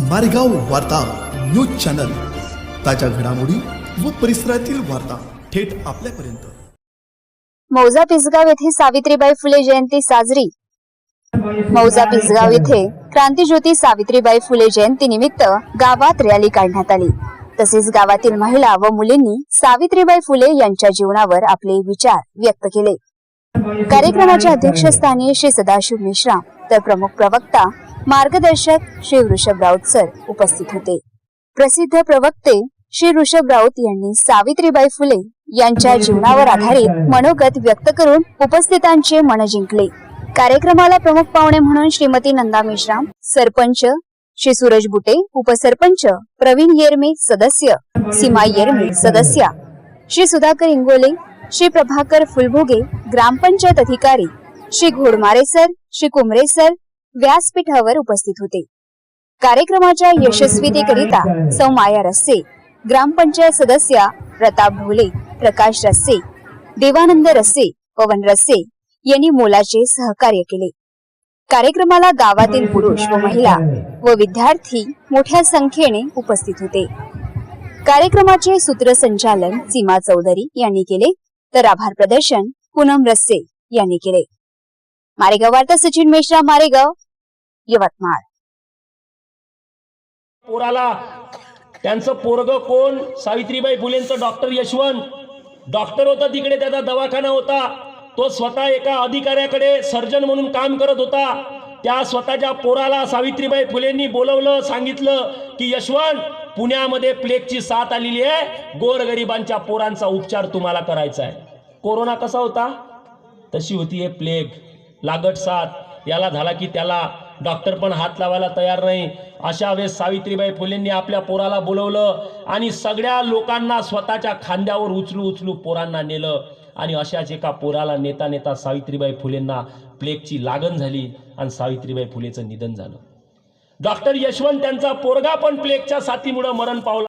मारेगाव वार्ता news channel. ताज्या घडामोडी व परिसरातील वार्ता थेट आपल्यापर्यंत. मौजा पिसगाव येथे सावित्रीबाई फुले जयंती साजरी. मौजा पिसगाव येथे क्रांतीज्योती सावित्रीबाई फुले जयंती निमित्त गावात रॅली काढण्यात आली. तसेच गावातील महिला व मुलींनी सावित्रीबाई फुले यांच्या जीवनावर आपले विचार व्यक्त केले. कार्यक्रमाच्या अध्यक्षस्थानी श्री सदाशिव मिश्रा तर प्रमुख प्रवक्ता मार्गदर्शक श्री वृषभ राऊत सर उपस्थित होते. प्रसिद्ध प्रवक्ते श्री ऋषभ राऊत यांनी सावित्रीबाई फुले यांच्या जीवनावर आधारित मनोगत व्यक्त करून उपस्थितांचे मन जिंकले. कार्यक्रमाला प्रमुख पाहुणे म्हणून श्रीमती नंदा मेश्राम सरपंच श्री सूरज बुटे उपसरपंच प्रवीण येरमे सदस्य सीमा येरमे सदस्या श्री सुधाकर इंगोले श्री प्रभाकर फुलभोगे ग्रामपंचायत अधिकारी श्री घोडमारे सर श्री कुमरे सर व्यासपीठावर उपस्थित होते. कार्यक्रमाच्या यशस्वीतेकरिता सौ माया रस्से ग्रामपंचायत सदस्या प्रताप भोले प्रकाश रस्से देवानंद रस्से पवन रस्से यांनी मोलाचे सहकार्य केले. कार्यक्रमाला गावातील पुरुष व महिला व विद्यार्थी मोठ्या संख्येने उपस्थित होते. कार्यक्रमाचे सूत्रसंचालन सीमा चौधरी यांनी केले तर आभार प्रदर्शन पूनम रस्से यांनी केले. मारेगाव वार्ता सचिन मेश्राम मारेगाव यवतमाळ. पोराला. त्यांचं पोरग कोण? सावित्रीबाई फुलेंचं डॉक्टर यशवंत. डॉक्टर होता तिकडे त्याचा दवाखाना होता. तो स्वतः एका अधिकाऱ्याकडे सर्जन म्हणून काम करत होता. त्या स्वतःच्या पोराला सावित्रीबाई फुलेंनी बोलवलं सांगितलं की यशवंत पुण्यामध्ये प्लेगची साथ आलेली आहे. गोरगरिबांच्या पोरांचा उपचार तुम्हाला करायचा आहे. कोरोना कसा होता? तशी होती हे प्लेग लागट साथ. याला झाला की त्याला डॉक्टर पण हात लावायला तयार नाही. अशा वेळेस सावित्रीबाई फुलेंनी आपल्या पोराला बोलवलं आणि सगळ्या लोकांना स्वतःच्या खांद्यावर उचलू उचलू पोरांना नेलं. आणि अशाच एका पोराला नेता नेता सावित्रीबाई फुलेंना प्लेगची लागण झाली आणि सावित्रीबाई फुलेचं निधन झालं. डॉक्टर यशवंत त्यांचा पोरगा पण प्लेगच्या साथीमुळं मरण पावला.